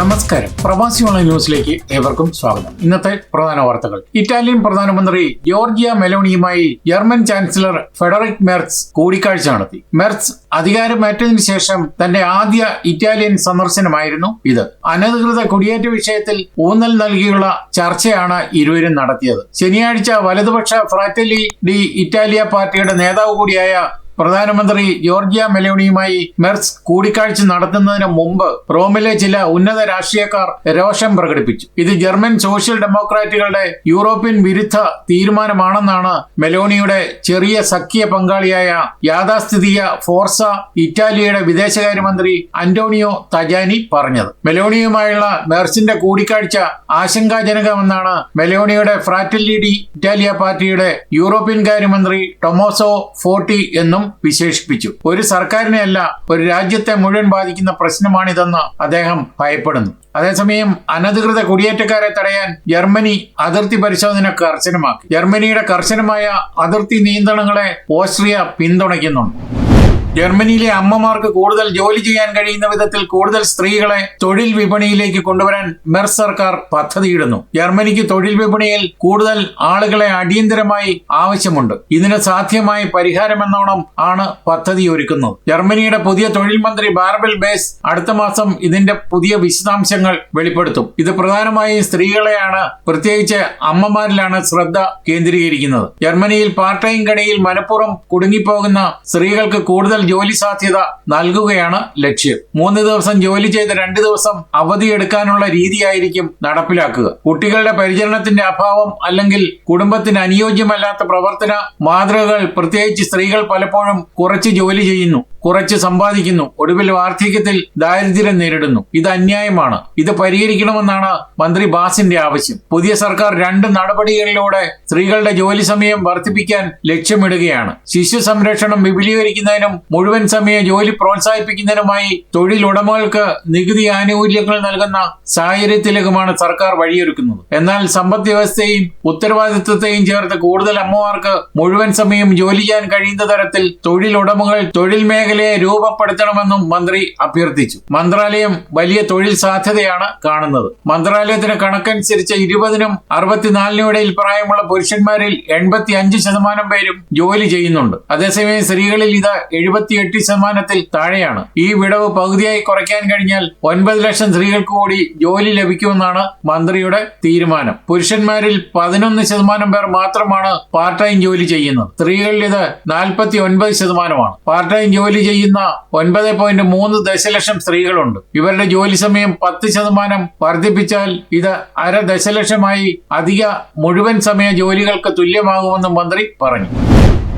നമസ്കാരം. പ്രവാസി ഓൺലൈൻ ന്യൂസിലേക്ക് ഏവർക്കും സ്വാഗതം. ഇന്നത്തെ പ്രധാന വാർത്തകൾ. ഇറ്റാലിയൻ പ്രധാനമന്ത്രി ജോർജിയ മെലോണിയുമായി ജർമ്മൻ ചാൻസലർ ഫെഡറിക് മെർസ് കൂടിക്കാഴ്ച നടത്തി. മെർസ് അധികാരമേറ്റതിനു ശേഷം തന്റെ ആദ്യ ഇറ്റാലിയൻ സന്ദർശനമായിരുന്നു ഇത്. അനധികൃത കുടിയേറ്റ വിഷയത്തിൽ ഊന്നൽ നൽകിയുള്ള ചർച്ചയാണ് ഇരുവരും നടത്തിയത്. ശനിയാഴ്ച വലതുപക്ഷ ഫ്രാറ്റലി ഡി ഇറ്റാലിയ പാർട്ടിയുടെ നേതാവ് കൂടിയായ പ്രധാനമന്ത്രി ജോർജിയ മെലോണിയുമായി മെർസ് കൂടിക്കാഴ്ച നടത്തുന്നതിന് മുമ്പ് റോമിലെ ചില ഉന്നത രാഷ്ട്രീയക്കാർ രോഷം പ്രകടിപ്പിച്ചു. ഇത് ജർമ്മൻ സോഷ്യൽ ഡെമോക്രാറ്റുകളുടെ യൂറോപ്യൻ വിരുദ്ധ തീരുമാനമാണെന്നാണ് മെലോണിയുടെ ചെറിയ സഖ്യ പങ്കാളിയായ യാഥാസ്ഥിതിക ഫോർസ ഇറ്റാലിയയുടെ വിദേശകാര്യമന്ത്രി അന്റോണിയോ തജാനി പറഞ്ഞത്. മെലോണിയുമായുള്ള മെർസിന്റെ കൂടിക്കാഴ്ച ആശങ്കാജനകമെന്നാണ് മെലോണിയുടെ ഫ്രാറ്റലിഡി ഇറ്റാലിയ പാർട്ടിയുടെ യൂറോപ്യൻ കാര്യമന്ത്രി ടൊമോസോ ഫോർട്ടി എന്നും വിശേഷിപ്പിച്ചു. ഒരു സർക്കാരിനെ അല്ല ഒരു രാജ്യത്തെ മുഴുവൻ ബാധിക്കുന്ന പ്രശ്നമാണിതെന്ന് അദ്ദേഹം ഭയപ്പെടുന്നു. അതേസമയം അനധികൃത കുടിയേറ്റക്കാരെ തടയാൻ ജർമ്മനി അതിർത്തി പരിശോധന കർശനമാക്കി. ജർമ്മനിയുടെ കർശനമായ അതിർത്തി നിയന്ത്രണങ്ങളെ ഓസ്ട്രിയ പിന്തുണയ്ക്കുന്നുണ്ട്. ജർമ്മനിയിലെ അമ്മമാർക്ക് കൂടുതൽ ജോലി ചെയ്യാൻ കഴിയുന്ന വിധത്തിൽ കൂടുതൽ സ്ത്രീകളെ തൊഴിൽ വിപണിയിലേക്ക് കൊണ്ടുവരാൻ മെർ സർക്കാർ പദ്ധതിയിടുന്നു. ജർമ്മനിക്ക് തൊഴിൽ വിപണിയിൽ കൂടുതൽ ആളുകളെ അടിയന്തരമായി ആവശ്യമുണ്ട്. ഇതിന് സാധ്യമായ പരിഹാരമെന്നോണം ആണ് പദ്ധതി ഒരുക്കുന്നത്. ജർമ്മനിയുടെ പുതിയ തൊഴിൽ മന്ത്രി ബാർബൽ ബേസ് അടുത്ത മാസം ഇതിന്റെ പുതിയ വിശദാംശങ്ങൾ വെളിപ്പെടുത്തും. ഇത് പ്രധാനമായും സ്ത്രീകളെയാണ് പ്രത്യേകിച്ച് അമ്മമാരിലാണ് ശ്രദ്ധ കേന്ദ്രീകരിക്കുന്നത്. ജർമ്മനിയിൽ പാർട്ട് ടൈം കടയിൽ മനഃപൂർവം കുടുങ്ങിപ്പോകുന്ന സ്ത്രീകൾക്ക് കൂടുതൽ ജോലി സാധ്യത നൽകുകയാണ് ലക്ഷ്യം. മൂന്ന് ദിവസം ജോലി ചെയ്ത് രണ്ട് ദിവസം അവധി അവധിയെടുക്കാനുള്ള രീതിയായിരിക്കും നടപ്പിലാക്കുക. കുട്ടികളുടെ പരിചരണത്തിന്റെ അഭാവം അല്ലെങ്കിൽ കുടുംബത്തിന് അനുയോജ്യമല്ലാത്ത പ്രവർത്തന മാതൃകകൾ പ്രത്യേകിച്ച് സ്ത്രീകൾ പലപ്പോഴും കുറച്ച് ജോലി ചെയ്യുന്നു കുറച്ച് സമ്പാദിക്കുന്നു ഒടുവിൽ വാർദ്ധക്യത്തിൽ ദാരിദ്ര്യം നേരിടുന്നു. ഇത് അന്യായമാണ്. ഇത് പരിഹരിക്കണമെന്നാണ് മന്ത്രി ബാസിന്റെ ആവശ്യം. പുതിയ സർക്കാർ രണ്ട് നടപടികളിലൂടെ സ്ത്രീകളുടെ ജോലി സമയം വർദ്ധിപ്പിക്കാൻ ലക്ഷ്യമിടുകയാണ്. ശിശു സംരക്ഷണം വിപുലീകരിക്കുന്നതിനും മുഴുവൻ സമയ ജോലി പ്രോത്സാഹിപ്പിക്കുന്നതിനുമായി തൊഴിലുടമകൾക്ക് നികുതി ആനുകൂല്യങ്ങൾ നൽകുന്ന സാഹചര്യത്തിലേക്കുമാണ് സർക്കാർ വഴിയൊരുക്കുന്നത്. എന്നാൽ സമ്പദ് വ്യവസ്ഥയും ഉത്തരവാദിത്വത്തെയും ചേർത്ത് കൂടുതൽ അമ്മമാർക്ക് മുഴുവൻ സമയം ജോലി ചെയ്യാൻ കഴിയുന്ന തരത്തിൽ തൊഴിലുടമകൾ തൊഴിൽ മേഖലയെ രൂപപ്പെടുത്തണമെന്നും മന്ത്രി അഭ്യർത്ഥിച്ചു. മന്ത്രാലയം വലിയ തൊഴിൽ സാധ്യതയാണ് കാണുന്നത്. മന്ത്രാലയത്തിന് കണക്കനുസരിച്ച് ഇരുപതിനും അറുപത്തിനാലിനും ഇടയിൽ പ്രായമുള്ള പുരുഷന്മാരിൽ എൺപത്തി അഞ്ച് ശതമാനം പേരും ജോലി ചെയ്യുന്നുണ്ട്. അതേസമയം സ്ത്രീകളിൽ ഇത് എഴുപത്തിയെട്ട് ശതമാനത്തിൽ താഴെയാണ്. ഈ വിടവ് പകുതിയായി കുറയ്ക്കാൻ കഴിഞ്ഞാൽ ഒൻപത് ലക്ഷം സ്ത്രീകൾക്ക് കൂടി ജോലി ലഭിക്കുമെന്നാണ് മന്ത്രിയുടെ തീരുമാനം. പുരുഷന്മാരിൽ പതിനൊന്ന് ശതമാനം പേർ മാത്രമാണ് പാർട്ട് ടൈം ജോലി ചെയ്യുന്നത്. സ്ത്രീകളിൽ ഇത് നാൽപ്പത്തി ഒൻപത് ശതമാനമാണ്. പാർട്ട് ടൈം ജോലി ചെയ്യുന്ന ഒൻപത് പോയിന്റ് മൂന്ന് ദശലക്ഷം സ്ത്രീകളുണ്ട്. ഇവരുടെ ജോലി സമയം പത്ത് ശതമാനം വർദ്ധിപ്പിച്ചാൽ ഇത് അര ദശലക്ഷമായി അധിക മുഴുവൻ സമയ ജോലികൾക്ക് തുല്യമാകുമെന്നും മന്ത്രി പറഞ്ഞു.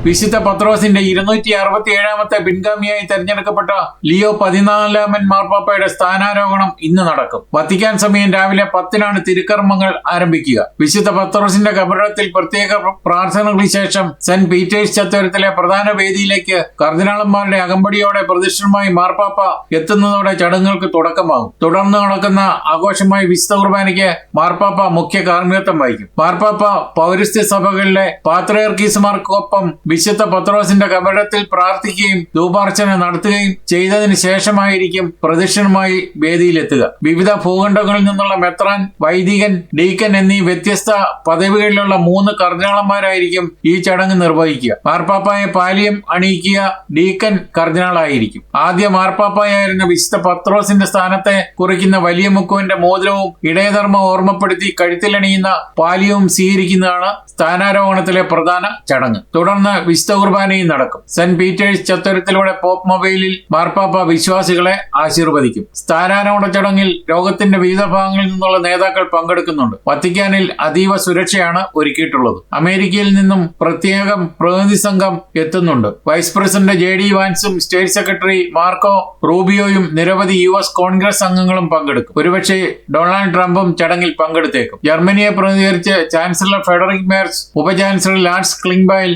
വിശുദ്ധ പത്രോസിന്റെ ഇരുന്നൂറ്റി അറുപത്തി ഏഴാമത്തെ പിൻഗാമിയായി തെരഞ്ഞെടുക്കപ്പെട്ട ലിയോ പതിനാലാമൻ മാർപ്പാപ്പയുടെ സ്ഥാനാരോഹണം ഇന്ന് നടക്കും. വത്തിക്കാൻ സമയം രാവിലെ പത്തിനാണ് തിരുക്കർമ്മങ്ങൾ ആരംഭിക്കുക. വിശുദ്ധ പത്രോസിന്റെ കബറിടത്തിൽ പ്രത്യേക പ്രാർത്ഥനകൾക്ക് ശേഷം സെന്റ് പീറ്റേഴ്സ് ചത്തുരത്തിലെ പ്രധാന വേദിയിലേക്ക് കർദിനാളന്മാരുടെ അകമ്പടിയോടെ പ്രതിഷ്ഠമായി മാർപ്പാപ്പ എത്തുന്നതോടെ ചടങ്ങുകൾക്ക് തുടക്കമാകും. തുടർന്ന് നടക്കുന്ന ആഘോഷമായി വിശുദ്ധ കുർബാനയ്ക്ക് മാർപ്പാപ്പ മുഖ്യ കാർമ്മികത്വം വഹിക്കും. മാർപ്പാപ്പ പൗരസ്ത്യ സഭകളിലെ പാത്രയർക്കീസുമാർക്കൊപ്പം വിശുദ്ധ പത്രോസിന്റെ കപടത്തിൽ പ്രാർത്ഥിക്കുകയും ധൂപാർച്ചന നടത്തുകയും ചെയ്തതിനു ശേഷമായിരിക്കും പ്രദക്ഷിണമായി വേദിയിലെത്തുക. വിവിധ ഭൂഖണ്ഡങ്ങളിൽ നിന്നുള്ള മെത്രാൻ വൈദികൻ ഡീക്കൻ എന്നീ വ്യത്യസ്ത പദവികളിലുള്ള മൂന്ന് കർദിനാളന്മാരായിരിക്കും ഈ ചടങ്ങ് നിർവഹിക്കുക. മാർപ്പാപ്പായെ പാലിയം അണിയിക്കുക ഡീക്കൻ കർദിനാളായിരിക്കും. ആദ്യ മാർപ്പാപ്പായായിരുന്ന വിശുദ്ധ പത്രോസിന്റെ സ്ഥാനത്തെ കുറിക്കുന്ന വലിയ മുക്കുവിന്റെ മോതിരവും ഇടയധർമ്മം ഓർമ്മപ്പെടുത്തി കഴുത്തിലണിയുന്ന പാലിയവും സ്വീകരിക്കുന്നതാണ് സ്ഥാനാരോഹണത്തിലെ പ്രധാന ചടങ്ങ്. തുടർന്ന് വിശുദ്ധ കുർബാനയും നടക്കും. സെന്റ് പീറ്റേഴ്സ് ചത്തുരത്തിലൂടെ പോപ്പ് മൊബൈലിൽ മാർപ്പാപ്പ വിശ്വാസികളെ ആശീർവദിക്കും. സ്ഥാനാരോഹണ ചടങ്ങിൽ ലോകത്തിന്റെ വിവിധ ഭാഗങ്ങളിൽ നിന്നുള്ള നേതാക്കൾ പങ്കെടുക്കുന്നുണ്ട്. വത്തിക്കാനിൽ അതീവ സുരക്ഷയാണ് ഒരുക്കിയിട്ടുള്ളത്. അമേരിക്കയിൽ നിന്നും പ്രത്യേകം പ്രതിനിധി സംഘം എത്തുന്നുണ്ട്. വൈസ് പ്രസിഡന്റ് ജെ ഡി വാൻസും സ്റ്റേറ്റ് സെക്രട്ടറി മാർക്കോ റൂബിയോയും നിരവധി യു എസ് കോൺഗ്രസ് അംഗങ്ങളും പങ്കെടുക്കും. ഒരുപക്ഷെ ഡൊണാൾഡ് ട്രംപും ചടങ്ങിൽ പങ്കെടുത്തേക്കും. ജർമ്മനിയെ പ്രതിനിധീകരിച്ച് ചാൻസലർ ഫെഡറിക് മേർസ് ഉപചാൻസലർ ലാൻസ് ക്ലിംബൈൽ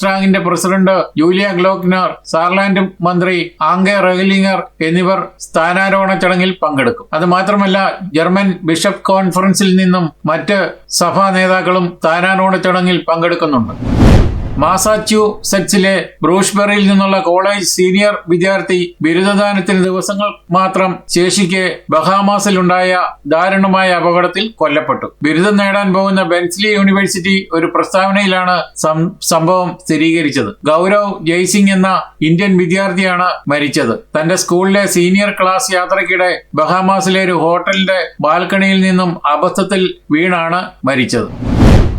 ബുണ്ടസ്ട്രാങ്ങിന്റെ പ്രസിഡന്റ് ജൂലിയ ഗ്ലോക്നർ സാർലാൻഡ് മന്ത്രി ആംഗെ റെഹ്ലിംഗർ എന്നിവർ സ്ഥാനാരോഹണ ചടങ്ങിൽ പങ്കെടുക്കും. അത് മാത്രമല്ല ജർമ്മൻ ബിഷപ്പ് കോൺഫറൻസിൽ നിന്നും മറ്റ് സഭാ നേതാക്കളും സ്ഥാനാരോഹണ ചടങ്ങിൽ പങ്കെടുക്കുന്നുണ്ട്. മാസാച്യൂസെറ്റ്സിലെ ബ്രൂഷ്ബെറിയിൽ നിന്നുള്ള കോളേജ് സീനിയർ വിദ്യാർത്ഥി ബിരുദദാനത്തിന് ദിവസങ്ങൾ മാത്രം ശേഷിക്കെ ബഹാമാസിലുണ്ടായ ദാരുണമായ അപകടത്തിൽ കൊല്ലപ്പെട്ടു. ബിരുദം നേടാൻ പോകുന്ന ബെൻസ്ലി യൂണിവേഴ്സിറ്റി ഒരു പ്രസ്താവനയിലാണ് സംഭവം സ്ഥിരീകരിച്ചത്. ഗൗരവ് ജയ്സിംഗ് എന്ന ഇന്ത്യൻ വിദ്യാർത്ഥിയാണ് മരിച്ചത്. തന്റെ സ്കൂളിലെ സീനിയർ ക്ലാസ് യാത്രയ്ക്കിടെ ബഹാമാസിലെ ഒരു ഹോട്ടലിന്റെ ബാൽക്കണിയിൽ നിന്നും അബദ്ധത്തിൽ വീണാണ് മരിച്ചത്.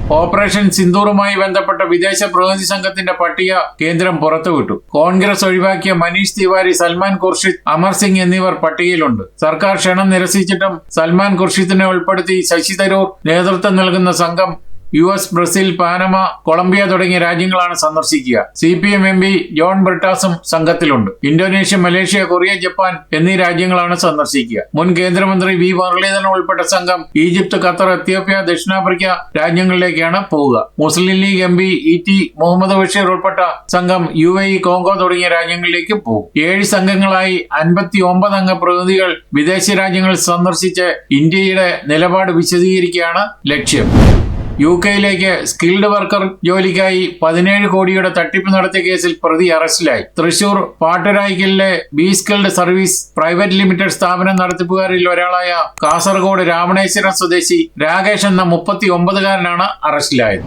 ഓപ്പറേഷൻ സിന്ദൂറുമായി ബന്ധപ്പെട്ട വിദേശ പ്രതിനിധി സംഘത്തിന്റെ പട്ടിക കേന്ദ്രം പുറത്തുവിട്ടു. കോൺഗ്രസ് ഒഴിവാക്കിയ മനീഷ് തിവാരി സൽമാൻ ഖുർഷിദ് അമർ സിംഗ് എന്നിവർ പട്ടികയിലുണ്ട്. സർക്കാർ ക്ഷണം നിരസിച്ചിട്ടും സൽമാൻ ഖുർഷിദിനെ ഉൾപ്പെടുത്തി ശശി തരൂർ നേതൃത്വം നൽകുന്ന സംഘം U S Brazil Panama Colombia തുടങ്ങിയ രാജ്യങ്ങളാണ് സന്ദർശിക്കുക. C P M M P John ബ്രിട്ടാസും സംഘത്തിലുണ്ട്. ഇന്തോനേഷ്യ മലേഷ്യ കൊറിയ ജപ്പാൻ എന്നീ രാജ്യങ്ങളാണ് സന്ദർശിക്കുക. മുൻ കേന്ദ്രമന്ത്രി വി. മുരളീധരൻ ഉൾപ്പെട്ട സംഘം ഈജിപ്ത് ഖത്തർ എത്യോപ്യ ദക്ഷിണാഫ്രിക്ക രാജ്യങ്ങളിലേക്കാണ് പോവുക. Muslim League M P E T Muhammad Basheer ഉൾപ്പെട്ട സംഘം യു എ കോങ്കോ തുടങ്ങിയ രാജ്യങ്ങളിലേക്ക് പോകും. ഏഴ് സംഘങ്ങളായി അൻപത്തി ഒമ്പത് അംഗ പ്രതിനിധികൾ വിദേശ രാജ്യങ്ങൾ സന്ദർശിച്ച് ഇന്ത്യയുടെ നിലപാട് വിശദീകരിക്കുകയാണ് ലക്ഷ്യം. യു കെയിലേക്ക് സ്കിൽഡ് വർക്കർ ജോലിക്കായി പതിനേഴ് കോടിയുടെ തട്ടിപ്പ് നടത്തിയ കേസിൽ പ്രതി അറസ്റ്റിലായി. Thrissur പാട്ടരായ്ക്കലിലെ B skilled service private limited സ്ഥാപനം നടത്തിപ്പുകാരിൽ ഒരാളായ കാസർഗോഡ് രാമണേശ്വരം സ്വദേശി രാകേഷ് എന്ന മുപ്പത്തി ഒമ്പതുകാരനാണ് അറസ്റ്റിലായത്.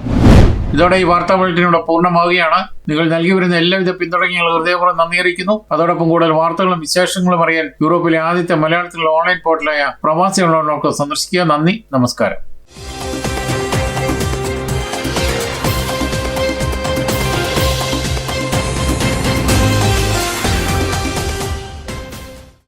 ഇതോടെ ഈ വാർത്താ ബുള്ളറ്റിനോട് പൂർണമാവുകയാണ്. നിങ്ങൾ നൽകി വരുന്ന എല്ലാവിധ പിന്തുണയ്ക്കും ഹൃദയപൂർവം നന്ദി അറിയിക്കുന്നു. അതോടൊപ്പം കൂടുതൽ വാർത്തകളും വിശേഷങ്ങളും അറിയാൻ യൂറോപ്പിലെ ആദ്യത്തെ മലയാളത്തിലുള്ള ഓൺലൈൻ പോർട്ടലായ പ്രവാസി ഓൺലൈൻ സന്ദർശിക്കുക. നന്ദി നമസ്കാരം.